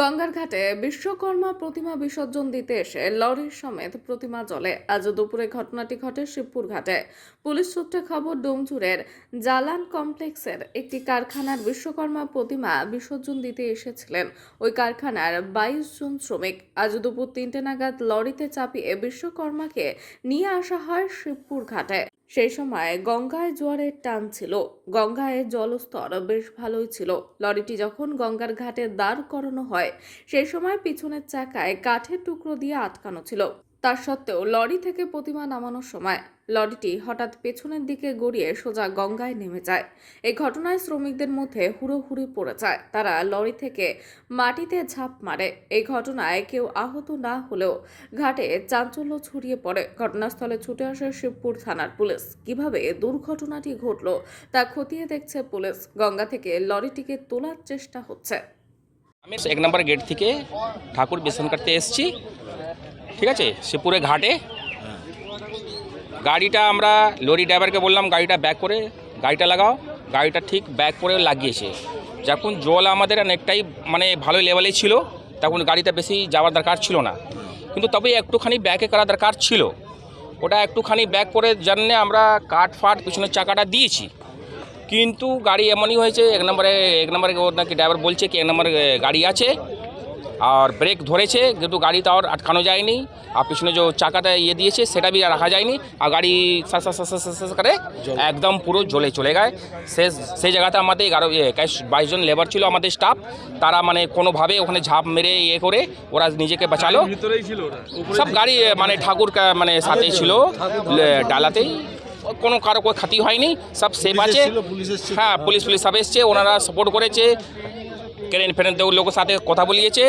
গঙ্গার ঘাটে বিশ্বকর্মা প্রতিমা বিসর্জন দিতে এসে লরির সমেত প্রতিমা জলে আজ দুপুরে ঘটনাটি ঘটে শিবপুর ঘাটে। পুলিশ সূত্রে খবর ডোমচুরের জালান কমপ্লেক্সের একটি কারখানার বিশ্বকর্মা প্রতিমা বিসর্জন দিতে এসেছিলেন। ওই কারখানার বাইশ জন শ্রমিক। আজ দুপুর তিনটে নাগাদ লরিতে চাপিয়ে বিশ্বকর্মাকে নিয়ে আসা হয় শিবপুর ঘাটে। সেই সময় গঙ্গায় জোয়ারের টান ছিল। গঙ্গায় জলস্তর বেশ ভালোই ছিল। লরিটি যখন গঙ্গার ঘাটে দাঁড় করানো হয়, সেই সময় পিছনের চাকায় কাঠের টুকরো দিয়ে আটকানো ছিল। তার সত্ত্বেও লরি থেকে প্রতিমা নামানোর সময় লরিটি হঠাৎ পেছনের দিকে গড়িয়ে সোজা গঙ্গায় নেমে যায়। এই ঘটনায় শ্রমিকদের মধ্যে হুড়োহুড়ি পড়ে যায়। তারা লরি থেকে মাটিতে ঝাঁপ মারে। এই ঘটনায় কেউ আহত না হলেও ঘাটে চাঞ্চল্য ছড়িয়ে পড়ে। ঘটনাস্থলে ছুটে আসে শিবপুর থানার পুলিশ। কীভাবে দুর্ঘটনাটি ঘটল তা খতিয়ে দেখছে পুলিশ। গঙ্গা থেকে লরিটিকে তোলার চেষ্টা হচ্ছে। আমি এক নম্বর গেট থেকে ঠাকুর বিসর্জন করতে এসেছি। ঠিক আছে? শিবপুরে ঘাটে। গাড়িটা আমরা লরি ড্রাইভারকে বললাম, গাড়িটা ব্যাক করে, গাড়িটা লাগাও। গাড়িটা ঠিক ব্যাক করে লাগিয়েছে। যখন জল আমাদের অনেকটাই মানে ভালো লেভেলে ছিল, তখন গাড়িটা বেশি যাওয়ার দরকার ছিল না। কিন্তু তবে একটুখানি ব্যাকে করা দরকার ছিল। ওটা একটুখানি ব্যাক করে জন্য আমরা কাঠ ফাট পিছনের চাকাটা দিয়েছি। কিন্তু গাড়ি এমনই হয়েছে, এক নম্বরে এক নম্বরে ওর নাকি ড্রাইভার বলছে কি, এক নম্বরে গাড়ি আছে। আর ব্রেক ধরেছে কিন্তু গাড়ি তো আর আটকানো যায়নি আর পিছনে যে চাকাটা ইয়ে দিয়েছে সেটা বি আর রাখা যায়নি আর গাড়ি করে একদম পুরো জ্বলে চলে গায় সে সেই জায়গাতে আমাদের এগারো বাইশ জন লেবার ছিল আমাদের স্টাফ তারা মানে কোনোভাবে ওখানে ঝাঁপ মেরে ইয়ে করে ওরা নিজেকে বাঁচালো। সব গাড়ি মানে ঠাকুর কা- মানে সাথেই ছিল ডালাতেই। কোনো কারও কোনো ক্ষতি হয়নি সব সেফ আছে। হ্যাঁ পুলিশ পুলিশ সব এসছে ওনারা সাপোর্ট করেছে। ক্রেন ফ্রেন দেওয়ার লোকের সাথে কথা বলিয়েছে?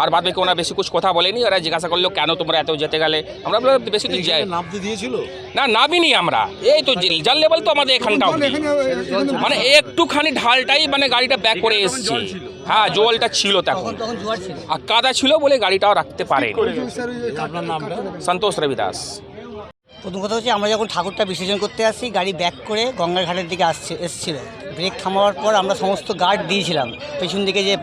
আর বাদ বাকি ওনারা বেশি কিছু কথা বলেনি ওরা জিজ্ঞাসা করল কেন তোমরা এত যেতে গেলে? আমরা বললাম বেশি কিছু যাই। নামতে দিয়েছিল। না নামিনি আমরা। এই তো যার লেভেল তো আমাদের এখানটা অবধি। মানে একটুখানি ঢালটাই মানে গাড়িটা ব্যাক করে এসছে। হ্যাঁ জলটা ছিল তখন। আর কাদা ছিল বলে গাড়িটাও রাখতে পারে সন্তোষ রবিদাস। প্রথম কথা হচ্ছে আমরা যখন ঠাকুরটা বিসর্জন করতে আসছি গাড়ি ব্যাক করে গঙ্গার ঘাটের দিকে আসছে এসেছিল। ব্রেক থামাবার পর আমরা সমস্ত গার্ড দিয়েছিলাম। পেছন দিকে যে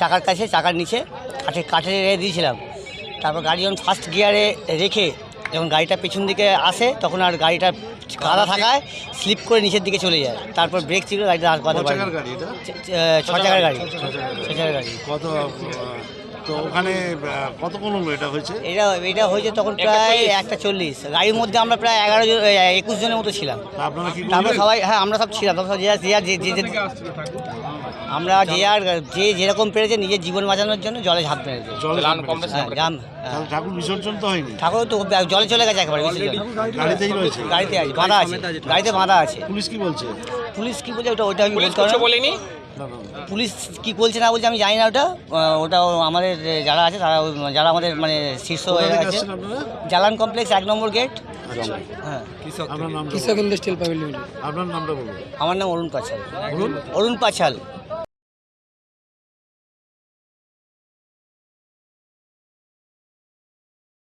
চাকার কাছে চাকার নিচে কাঠে কাঠের এ দিয়েছিলাম। তারপর গাড়ি যখন ফার্স্ট গিয়ারে রেখে যখন গাড়িটা পেছন দিকে আসে তখন আর গাড়িটা কাদা থাকায় স্লিপ করে নিচের দিকে চলে যায়। তারপর ব্রেক ছিল গাড়িটা আর কথা ক চাকার গাড়ি ছ চাকার গাড়ি। ছ চাকার গাড়ি। কত তো ওখানে কতক্ষণ হলো এটা হয়েছে? এটা এটা হয়েছে তখন প্রায় একটা চল্লিশ। গাড়ির মধ্যে আমরা প্রায় এগারো জন একুশ জনের মতো ছিলাম। আপনারা কি আমরা সবাই হ্যাঁ আমরা সব ছিলাম। আমরা সব যে যার- যে যে আমরা যে আর যে যেরকম পেরেছে নিজের জীবন বাঁচানোর জন্য জলে ঝাঁপ কমপ্লেক্স হ্যাঁ, হ্যাঁ। ঠাকুর বিসর্জন তো হয়নি? ঠাকুর তো জলে চলে গেছে একেবারে বিসর্জন। গাড়িতেই রয়েছে? গাড়িতে আছে বাঁধা আছে। গাড়িতে বাঁধা আছে। পুলিশ কি বলছে? পুলিশ কি বলছে ওটা ওটা আমি বলতে পারব বলেনি। পুলিশ কি বলছে না বলছে আমি জানি না ওটা। ওটা আমাদের যারা আছে তারা যারা আমাদের মানে শীর্ষ হয়ে আছে। জালান কমপ্লেক্স এক নম্বর গেট। আচ্ছা। হ্যাঁ। কৃষক। ইন্ডাস্ট্রিয়াল আপনার নামটা বলুন। আমার নাম অরুণ পাছাল। অরুণ পাছাল।